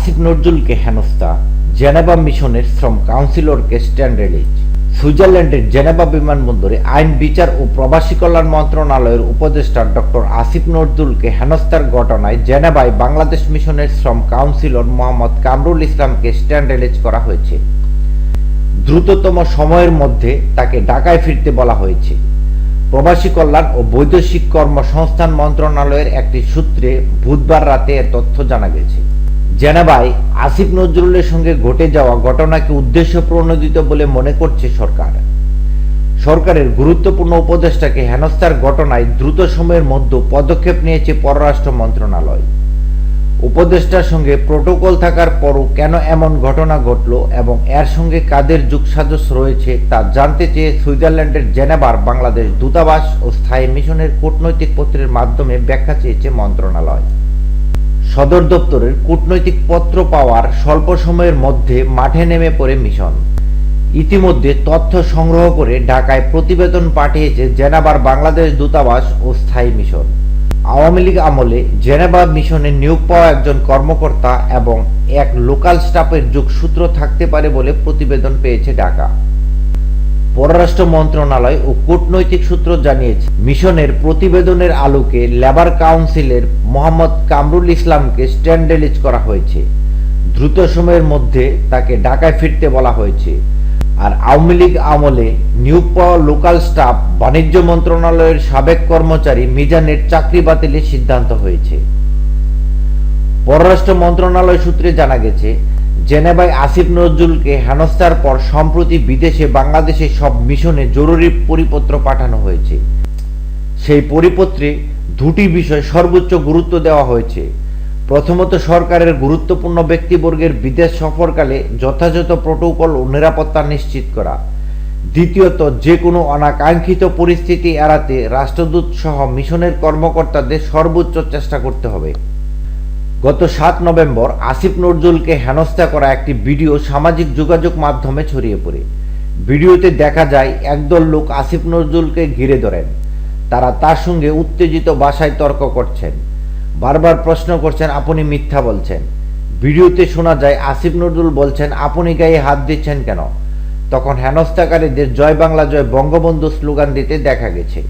আসিফ নজরুলকে হেনস্থা, জেনেভা মিশনের শ্রম কাউন্সিলরকে স্ট্যান্ড রিলিজ। সুইজারল্যান্ডের জেনেভা বিমানবন্দরে আইন, বিচার ও প্রবাসী কল্যাণ মন্ত্রণালয়ের উপদেষ্টা ডক্টর আসিফ নজরুলকে হেনস্থার ঘটনায় জেনেভায় বাংলাদেশ মিশনের শ্রম কাউন্সিলর মোহাম্মদ কামরুল ইসলামকে স্ট্যান্ড রিলিজ করা হয়েছে। দ্রুততম সময়ের মধ্যে তাকে ঢাকায় ফিরতে বলা হয়েছে। প্রবাসী কল্যাণ ও বৈদেশিক কর্মসংস্থান মন্ত্রণালয়ের একটি সূত্রে বুধবার রাতে এ তথ্য জানা গেছে। জেনেভায় আসিফ নজরুলের সঙ্গে ঘটে যাওয়া ঘটনাকে উদ্দেশ্য প্রণোদিত বলে মনে করছে সরকার। সরকারের গুরুত্বপূর্ণ উপদেষ্টাকে হেনস্থার ঘটনায় দ্রুত সময়ের মধ্যে পদক্ষেপ নিয়েছে পররাষ্ট্র মন্ত্রণালয়। উপদেষ্টার সঙ্গে প্রোটোকল থাকার পরও কেন এমন ঘটনা ঘটল এবং এর সঙ্গে কাদের যুগসাজস রয়েছে তা জানতে চেয়ে সুইজারল্যান্ডের জেনেভার বাংলাদেশ দূতাবাস ও স্থায়ী মিশনের কূটনৈতিক পত্রের মাধ্যমে ব্যাখ্যা চেয়েছে মন্ত্রণালয়। সদর দপ্তরের কূটনৈতিক পত্র পাওয়ার স্বল্প সময়ের মধ্যে মাঠে নেমে পড়ে মিশন। ইতিমধ্যে তথ্য সংগ্রহ করে ঢাকায় প্রতিবেদন পাঠিয়েছে জেনেভার বাংলাদেশ দূতাবাস ও স্থায়ী মিশন। আওয়ামী লীগ আমলে জেনেভা মিশনে নিয়োগ পাওয়া একজন কর্মকর্তা এবং এক লোকাল স্টাফের যোগসূত্র থাকতে পারে বলে প্রতিবেদন পেয়েছে ঢাকা। পররাষ্ট্র মন্ত্রণালয় ও কূটনৈতিক সূত্র জানিয়েছে, মিশনের প্রতিবেদনের আলোকে লেবার কাউন্সিলের মোহাম্মদ কামরুল ইসলামকে স্ট্যান্ড রিলিজ করা হয়েছে। দ্রুত সময়ের মধ্যে তাকে ঢাকায় ফিরতে বলা হয়েছে। আর আওয়ামী লীগ আমলে নিয়োগ পাওয়া লোকাল স্টাফ বাণিজ্য মন্ত্রণালয়ের সাবেক কর্মচারী মিজানের চাকরি বাতিলের সিদ্ধান্ত হয়েছে। পররাষ্ট্র মন্ত্রণালয় সূত্রে জানা গেছে জেনেভায় আসিফ নজরুলকে হেনস্থার পর সম্প্রতি বিদেশে বাংলাদেশের সব মিশনে জরুরি পরিপত্র পাঠানো হয়েছে। সেই পরিপত্রে দুটি বিষয় সর্বোচ্চ গুরুত্ব দেওয়া হয়েছে। প্রথমত, সরকারের গুরুত্বপূর্ণ ব্যক্তিবর্গের বিদেশ সফরকালে যথাযথ প্রোটোকল ও নিরাপত্তা নিশ্চিত করা। দ্বিতীয়ত যে কোনো অনাকাঙ্ক্ষিত পরিস্থিতি এড়াতে রাষ্ট্রদূত সহ মিশনের কর্মকর্তাদের সর্বোচ্চ চেষ্টা করতে হবে। গত সাত নভেম্বর আসিফ নজরুলকে হেনস্থা করা একটি ভিডিও সামাজিক যোগাযোগ মাধ্যমে ছড়িয়ে পড়ে। ভিডিওতে দেখা যায়, একদল লোক আসিফ নজরুলকে ঘিরে ধরেন। তারা তার সঙ্গে উত্তেজিত ভাষায় তর্ক করছেন। বারবার প্রশ্ন করছেন, আপনি মিথ্যা বলছেন। ভিডিওতে শোনা যায়, আসিফ নজরুল বলছেন, আপনি গায়ে হাত দিচ্ছেন কেন? তখন হেনস্থাকারীদের জয় বাংলা, জয় বঙ্গবন্ধু স্লোগান দিতে দেখা গেছে।